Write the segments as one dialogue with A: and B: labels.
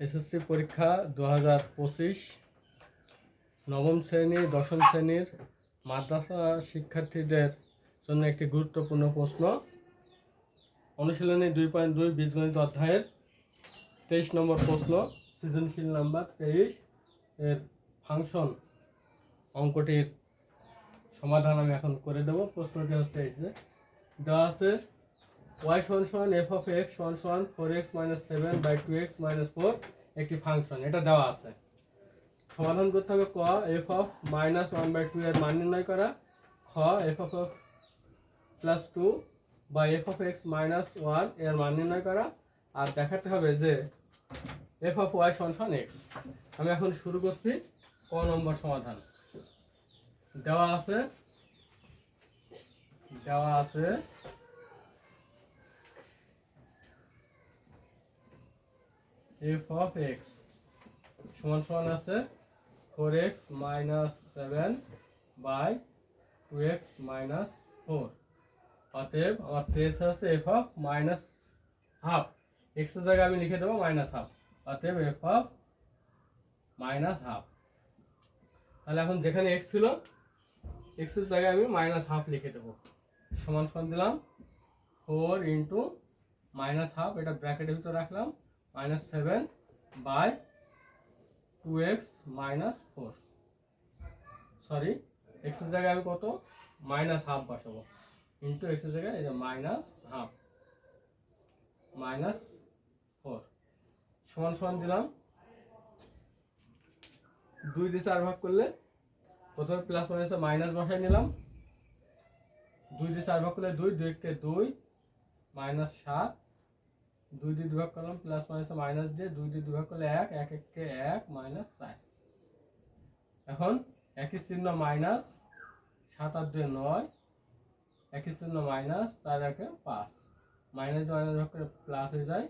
A: SSC পরীক্ষা দু হাজার পঁচিশ নবম শ্রেণি, দশম শ্রেণির মাদ্রাসা শিক্ষার্থীদের জন্য একটি গুরুত্বপূর্ণ প্রশ্ন। অনুশীলনী দুই পয়েন্ট দুই বীজগণিত অধ্যায়ের তেইশ নম্বর প্রশ্ন, সৃজনশীল নাম্বার তেইশ এর ফাংশন অঙ্কটির সমাধান আমি এখন করে দেবো। প্রশ্নটি হচ্ছে এই যে, দেওয়া আছে ওয়াই সমান সমান এফ অফ এক্স সমান সমান four x minus seven by two x minus four একটি ফাংশন এটা দেওয়া আছে। সমাধান করতে হবে ক F of minus one by two এর মান নির্ণয় করা। খ এফ অফ প্লাস টু বা এফ অফ এক্স মাইনাস ওয়ানের মান নির্ণয় করা। আর দেখাতে হবে যে এফ অফ ওয়াই সমান এক্স আমি এখন শুরু করছি ক নম্বর সমাধান। দেওয়া আছে দেওয়া আছে এফ অফ এক্স সমান সমান আছে four x minus seven by two x minus four অতএব আমার প্লেস আছে এফ অফ মাইনাস হাফ এক্সের জায়গায় আমি লিখে দেবো মাইনাস হাফ অতএব এফ অফ মাইনাস হাফ তাহলে এখন যেখানে এক্স ছিল এক্সের জায়গায় আমি মাইনাস হাফ লিখে দেবো। সমান সমান দিলাম। ফোর ইন্টু মাইনাস হাফ এটা ব্র্যাকেটের ভিতরে রাখলাম। Minus seven by two x minus four sorry এক্সের জায়গায় আমি কত? মাইনাস হাফ বসাবো ইন্টু এক্সের জায়গায় যে মাইনাস হাফ মাইনাস ফোর সমান সমান দিলাম। দুই দিয়ে চার ভাগ করলে প্রথমে প্লাস মাইনাসে মাইনাস বসাই নিলাম। দুই দিয়ে চার ভাগ করলে দুই দুই এককে দুই মাইনাস সাত। দুই দিয়ে দুভাগ করলাম প্লাস মাইনাসে মাইনাস দিয়ে দুই দিয়ে দুভাগ করলে এক এক এককে এক মাইনাস চার এখন একই চিহ্ন মাইনাস সাত আর দুই নয়, একই চিহ্ন মাইনাস চার একে পাঁচ। মাইনাস মাইনাস ভাগ করে প্লাস হয়ে যায়,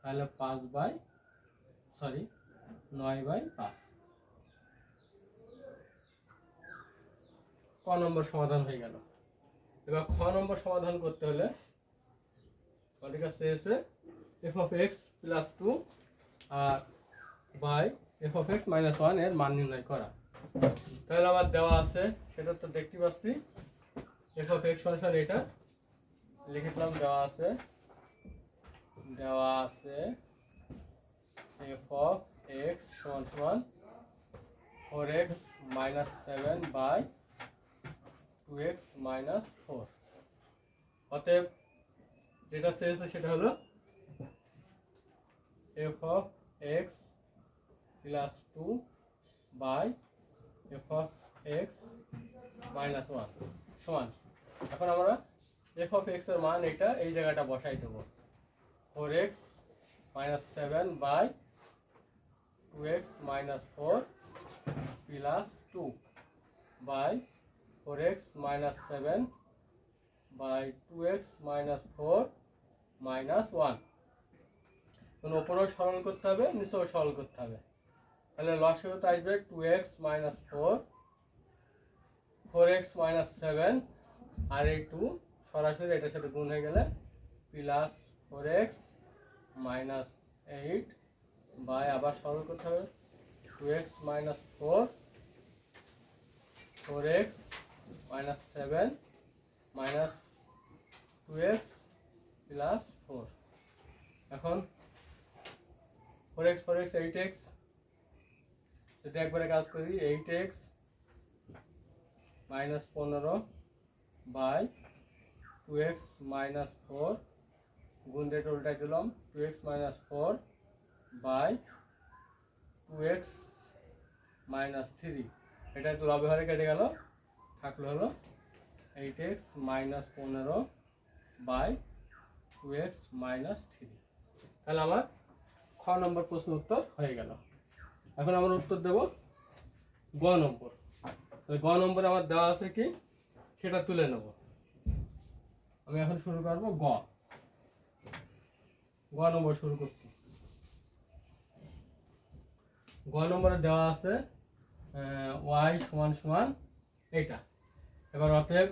A: তাহলে পাঁচ বাই সরি নয় বাই পাঁচ। ক নম্বর সমাধান হয়ে গেল। এবার খ নম্বর সমাধান করতে হলে আমাদের কাছে এসে F of x plus two R by F of x minus ওয়ানের মান নির্ণয় করা। তাহলে আমার দেওয়া আছে, সেটা তো দেখতে পাচ্ছি। এফ অফ এক্স সমান এটা লিখে দেওয়া আছে। দেওয়া আছে এফ অফ এক্স সমান সমান four x minus seven by two x minus four অতএব যেটা চেয়েছে সেটা হলো F of x plus two by F of x minus one সমান। এখন আমরা এফ অফ এক্সের মান এটা এই জায়গাটা বসাই দেবো। Four x minus seven by two x minus four plus two by four x minus seven by two x minus four minus one কোনো ওপরেও সরল করতে হবে, নিচেও সরল করতে হবে। তাহলে লসেও আসবে two x minus four four x minus seven আর এই টু সরাসরি এটার সাথে গুণ হয়ে গেলে plus four x minus eight by আবার সরল করতে হবে। Two x minus four four x minus seven minus two x plus four এখন four x four x eight x যদি একবারে কাজ করি এইট এক্স মাইনাস পনেরো by two x minus four গুণ রেট উল্টাই দিলাম two x minus four by two x minus three এটা একটু লবে হারে কেটে গেল, থাকল হলো এইট এক্স মাইনাস পনেরো by two x minus three তাহলে আমার খ নম্বর প্রশ্ন উত্তর হয়ে গেল। এখন আমরা উত্তর দেব গ নম্বর। গ নম্বরে আমার দেওয়া আছে কি? সেটা তুলে নেব। আমি এখন শুরু করব গ। গ নম্বর শুরু করছি। গ নম্বরে দেওয়া আছে ওয়াই সমান সমান এটা। এবার অতএব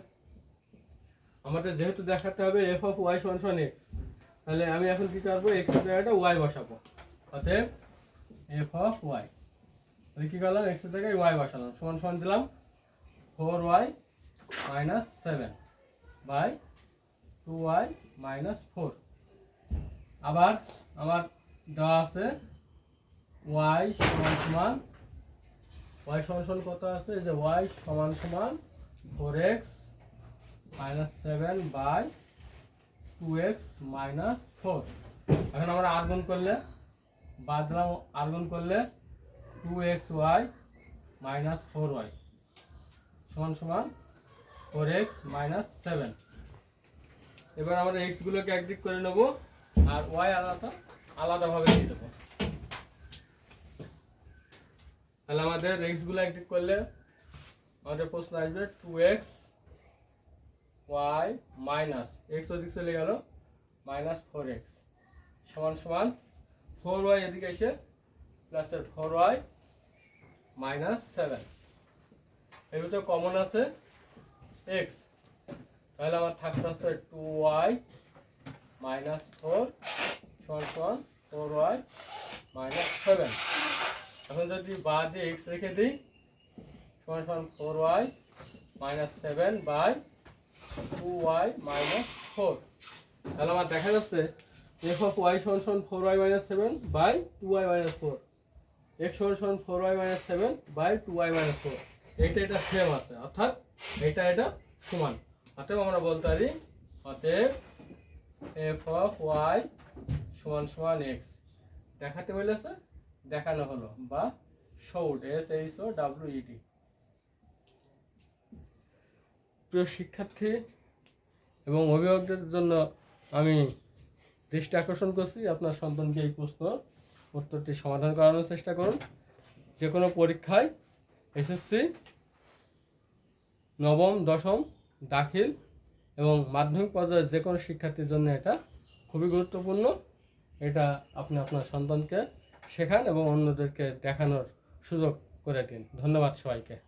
A: আমাদের যেহেতু দেখাতে হবে এফ অফ ওয়াই সমান সমান এক্স তাহলে আমি এখন কি করব? এক্সের জায়গাটা ওয়াই বসাবো। অতএব এফ অফ ওয়াই তাহলে কী করলাম? এক্সের জায়গায় ওয়াই বসালাম। সমান সমান দিলাম four Y minus seven by two Y minus four আবার আমার দেওয়া আছে ওয়াই সমান সমান ওয়াই সমান সমান কত আছে? যে ওয়াই সমান সমান four x minus seven by two x minus four এখন আমরা আর গুণ করলে বাদ দিলাম করলে two x Y minus four Y সমান সমান ফোর এক্স মাইনাস সেভেন এবার আমরা এক্সগুলোকে একদিক করে নেব, আর ওয়াই আলাদা, আলাদাভাবে দিয়ে দেবো। তাহলে আমাদের এক্সগুলো একদিক করলে আমাদের প্রশ্ন আসবে two x Y minus x ওদিক চলে গেল মাইনাস ফোর এক্স সমান সমান ফোর ওয়াই এদিকে এসে প্লাসের ফোর ওয়াই মাইনাস সেভেন এর ভিতরে কমন আছে এক্স তাহলে আমার থাকতে আছে টু ওয়াই মাইনাস ফোর সমান ফোর ওয়াই মাইনাস সেভেন এখন যদি বা দিয়ে এক্স রেখে দিই, সমান সমান four Y minus seven by two Y minus four তাহলে আমার দেখা যাচ্ছে এফ অফ ওয়াই সমান সমান four Y minus seven by two Y minus four x সমান সমান four Y minus seven by two Y minus four এইটা এটা সেম আছে, অর্থাৎ এটা এটা সমান। অতএব আমরা বলতে পারি, অতএব এফ অফ ওয়াই সমান সমান এক্স দেখাতে বলেছে দেখানো হলো, বা showed S H O W E D প্রিয় শিক্ষার্থী এবং অভিভাবকদের জন্য আমি দৃষ্টি আকর্ষণ করছি, আপনার সন্তানকে এই প্রশ্ন উত্তরটি সমাধান করানোর চেষ্টা করুন। যে কোনো পরীক্ষায় এসএসসি, নবম, দশম, দাখিল এবং মাধ্যমিক পর্যায়ে যে কোনো শিক্ষার্থীর জন্য এটা খুবই গুরুত্বপূর্ণ। এটা আপনি আপনার সন্তানকে শেখান এবং অন্যদেরকে দেখানোর সুযোগ করে দিন। ধন্যবাদ সবাইকে।